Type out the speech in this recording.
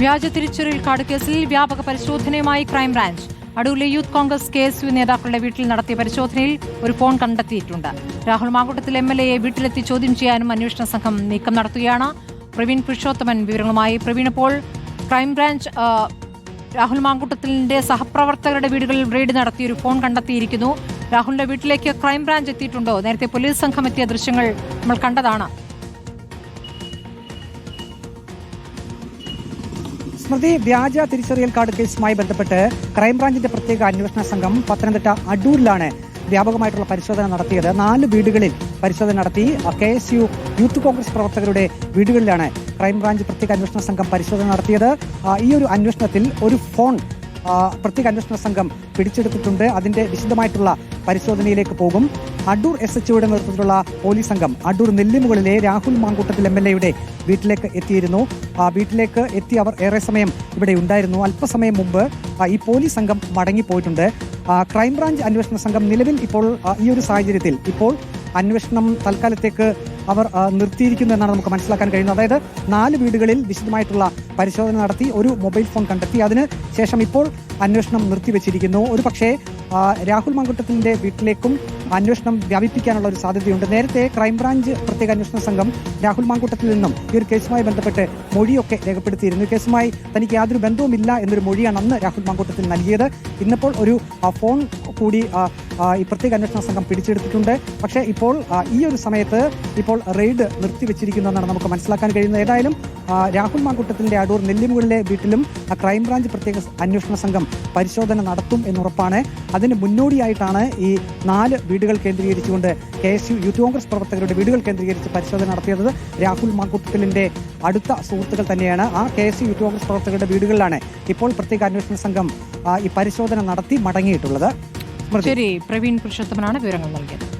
വ്യാജ തിരിച്ചറിയൽ കാർഡ് കേസിൽ വ്യാപക പരിശോധനയുമായി crime branch. അടൂരിലെ youth Congress K S U നേതാക്കളുടെ വീട്ടിൽ നടത്തിയ പരിശോധനയിൽ ഒരു ഫോൺ കണ്ടെത്തിയിട്ടുണ്ട്. രാഹുൽ മാങ്കൂട്ടത്തിൽ എം എൽ എയെ വീട്ടിലെത്തി ചോദ്യം ചെയ്യാനും അന്വേഷണ സംഘം നീക്കം നടത്തുകയാണ്. പ്രവീൺ പുരുഷോത്തമൻ വിവരങ്ങളുമായി. പ്രവീൺ ഇപ്പോൾ ക്രൈംബ്രാഞ്ച് രാഹുൽ മാങ്കൂട്ടത്തിന്റെ സഹപ്രവർത്തകരുടെ വീടുകളിൽ റെയ്ഡ് നടത്തി ഒരു ഫോൺ കണ്ടെത്തിയിരിക്കുന്നു. രാഹുലിന്റെ വീട്ടിലേക്ക് ക്രൈംബ്രാഞ്ച് എത്തിയിട്ടുണ്ടോ? നേരത്തെ പോലീസ് സംഘം എത്തിയ ദൃശ്യങ്ങൾ നമ്മൾ കണ്ടതാണ്. സ്മൃതി വ്യാജ തിരിച്ചറിയൽ കാർഡ് കേസുമായി ബന്ധപ്പെട്ട് ക്രൈംബ്രാഞ്ചിന്റെ പ്രത്യേക അന്വേഷണ സംഘം പത്തനംതിട്ട അടൂരിലാണ് വ്യാപകമായിട്ടുള്ള പരിശോധന നടത്തിയത്. നാല് വീടുകളിൽ പരിശോധന നടത്തി. K S U youth Congress പ്രവർത്തകരുടെ വീടുകളിലാണ് ക്രൈംബ്രാഞ്ച് പ്രത്യേക അന്വേഷണ സംഘം പരിശോധന നടത്തിയത്. ഈ ഒരു അന്വേഷണത്തിൽ ഒരു ഫോൺ പ്രത്യേക അന്വേഷണ സംഘം പിടിച്ചെടുത്തിട്ടുണ്ട്. അതിന്റെ വിശദമായിട്ടുള്ള പരിശോധനയിലേക്ക് പോകും. അടൂർ എസ് എച്ച് ഒയുടെ നേതൃത്വത്തിലുള്ള പോലീസ് സംഘം അടൂർ നെല്ലിമുകളിലെ രാഹുൽ മാങ്കൂട്ടത്തിൽ എം എൽ എയുടെ വീട്ടിലേക്ക് എത്തിയിരുന്നു. ആ വീട്ടിലേക്ക് എത്തി അവർ ഏറെ സമയം ഇവിടെ ഉണ്ടായിരുന്നു. അല്പസമയം മുമ്പ് ഈ പോലീസ് സംഘം മടങ്ങിപ്പോയിട്ടുണ്ട്. ക്രൈംബ്രാഞ്ച് അന്വേഷണ സംഘം നിലവിൽ ഇപ്പോൾ ഈ ഒരു സാഹചര്യത്തിൽ ഇപ്പോൾ അന്വേഷണം തൽക്കാലത്തേക്ക് അവർ നിർത്തിയിരിക്കുന്നു എന്നാണ് നമുക്ക് മനസ്സിലാക്കാൻ കഴിയുന്നത്. അതായത് നാല് വീടുകളിൽ വിശദമായിട്ടുള്ള പരിശോധന നടത്തി ഒരു മൊബൈൽ ഫോൺ കണ്ടെത്തി. അതിന് ശേഷം ഇപ്പോൾ അന്വേഷണം നിർത്തിവെച്ചിരിക്കുന്നു. ഒരു പക്ഷേ രാഹുൽ മങ്കുട്ടത്തിന്റെ വീട്ടിലേക്കും അന്വേഷണം വ്യാപിപ്പിക്കാനുള്ള ഒരു സാധ്യതയുണ്ട്. നേരത്തെ ക്രൈംബ്രാഞ്ച് പ്രത്യേക അന്വേഷണ സംഘം രാഹുൽ മാങ്കുട്ടത്തിൽ നിന്നും ഈ ഒരു കേസുമായി ബന്ധപ്പെട്ട് മൊഴിയൊക്കെ രേഖപ്പെടുത്തിയിരുന്നു. കേസുമായി തനിക്ക് യാതൊരു ബന്ധവുമില്ല എന്നൊരു മൊഴിയാണ് അന്ന് രാഹുൽ മാങ്കുട്ടത്തിൽ നൽകിയത്. ഇന്നിപ്പോൾ ഒരു ഫോൺ കൂടി ഈ പ്രത്യേക അന്വേഷണ സംഘം പിടിച്ചെടുത്തിട്ടുണ്ട്. പക്ഷേ ഇപ്പോൾ ഈ ഒരു സമയത്ത് ഇപ്പോൾ റെയ്ഡ് നിർത്തിവെച്ചിരിക്കുന്നു എന്നാണ് നമുക്ക് മനസ്സിലാക്കാൻ കഴിയുന്നത്. ഏതായാലും രാഹുൽ മാങ്കുട്ടത്തിന്റെ അടൂർ നെല്ലിമുകളിലെ വീട്ടിലും ക്രൈംബ്രാഞ്ച് പ്രത്യേക അന്വേഷണ സംഘം പരിശോധന നടത്തും എന്നുറപ്പാണ്. അതിന് മുന്നോടിയായിട്ടാണ് ഈ നാല് വീടുകൾ കേന്ദ്രീകരിച്ചുകൊണ്ട് K S U youth Congress പ്രവർത്തകരുടെ വീടുകൾ കേന്ദ്രീകരിച്ച് പരിശോധന നടത്തിയത് രാഹുൽ മാങ്കുട്ടത്തിലിന്റെ അടുത്ത സുഹൃത്തുക്കൾ തന്നെയാണ്. ആ K S U youth Congress പ്രവർത്തകരുടെ വീടുകളിലാണ് ഇപ്പോൾ പ്രത്യേക അന്വേഷണ സംഘം ഈ പരിശോധന നടത്തി മടങ്ങിയിട്ടുള്ളത്. ശരി പ്രവീൺ പുരുഷോത്തമനാണ് വിവരങ്ങൾ നൽകിയത്.